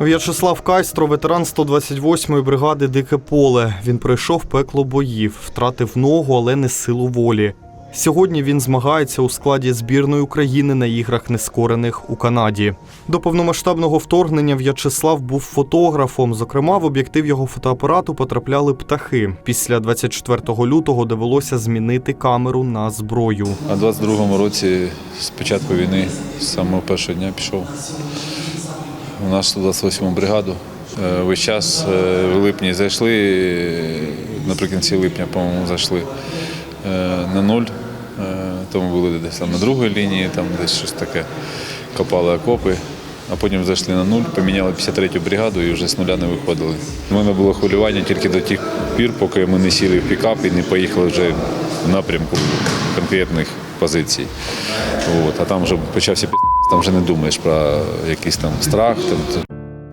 В'ячеслав Кайстро, ветеран 128-ї бригади Дике поле. Він пройшов пекло боїв, втратив ногу, але не силу волі. Сьогодні він змагається у складі збірної України на іграх нескорених у Канаді. До повномасштабного вторгнення В'ячеслав був фотографом. Зокрема, в об'єктив його фотоапарату потрапляли птахи. Після 24 лютого довелося змінити камеру на зброю. А в 22-му році з початку війни, з самого першого дня пішов в нашу 128-му бригаду. Е, Весь час е, в липні зайшли, е, наприкінці липня, по-моєму, зайшли на нуль. Тому були десь там на другій лінії, там десь щось таке, копали окопи. А потім зайшли на нуль, поміняли 53-ю бригаду і вже з нуля не виходили. У мене було хвилювання тільки до тих пір, поки ми не сіли в пікап і не поїхали вже в напрямку конкретних позицій. От. А там вже почався там вже не думаєш про якийсь там страх.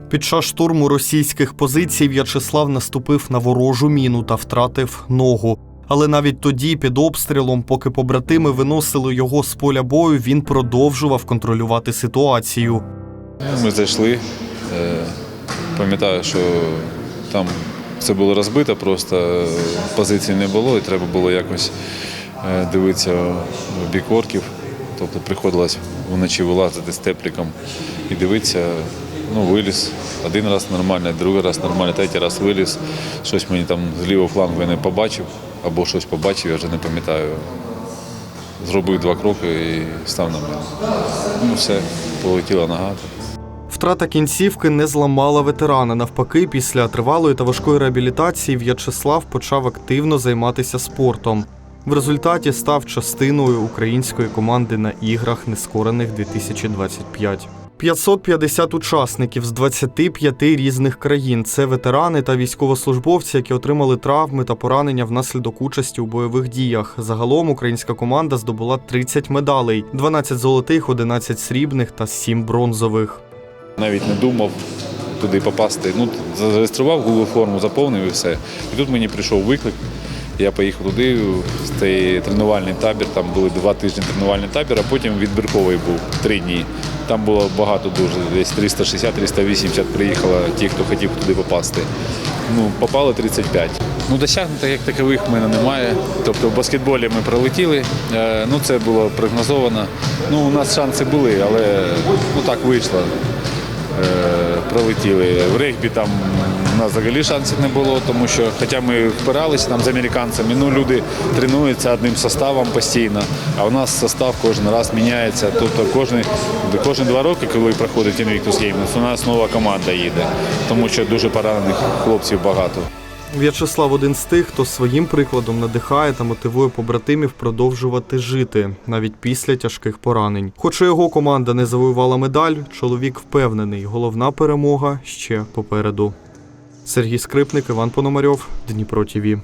Під час штурму російських позицій В'ячеслав наступив на ворожу міну та втратив ногу. Але навіть тоді, під обстрілом, поки побратими виносили його з поля бою, він продовжував контролювати ситуацію. Ми зайшли. е, Пам'ятаю, що там все було розбито, просто е, позицій не було, і треба було якось е, дивитися в бік орків. Тобто приходилось вночі вилазити з тепліком і дивитися. Ну, виліз. Один раз нормально, другий раз нормально, третій раз виліз. Щось мені там з лівого флангу я не побачив, або щось побачив, я вже не пам'ятаю. Зробив два кроки і став на мене. Ну, все, полетіла нога. Втрата кінцівки не зламала ветерана. Навпаки, після тривалої та важкої реабілітації В'ячеслав почав активно займатися спортом. В результаті став частиною української команди на іграх нескорених 2025. 550 учасників з 25 різних країн. Це ветерани та військовослужбовці, які отримали травми та поранення внаслідок участі у бойових діях. Загалом українська команда здобула 30 медалей: 12 золотих, 11 срібних та 7 бронзових. Навіть не думав туди попасти. Ну, зареєстрував Google форму, заповнив і все. І тут мені прийшов виклик. Я поїхав туди, в цей тренувальний табір. Там були два тижні тренувальний табір, а потім відбірковий був три дні. Там було багато дуже, десь 360-380 приїхало ті, хто хотів туди попасти. Ну, попало 35. Ну, досягнутих як такових в мене немає. Тобто в баскетболі ми пролетіли. Е, Ну, це було прогнозовано. Ну, у нас шанси були, але ну, так вийшло. Пролетіли. В регбі там у нас взагалі шансів не було, тому що, хоча ми впиралися там з американцями, ну люди тренуються одним составом постійно, а у нас состав кожен раз міняється. Тобто кожен, кожні два роки, коли проходить Invictus Games, у нас нова команда їде, тому що дуже поранених хлопців багато. В'ячеслав один з тих, хто своїм прикладом надихає та мотивує побратимів продовжувати жити навіть після тяжких поранень. Хоча його команда не завоювала медаль, чоловік впевнений, головна перемога ще попереду. Сергій Скрипник, Іван Пономарьов, Дніпро ТІВІ.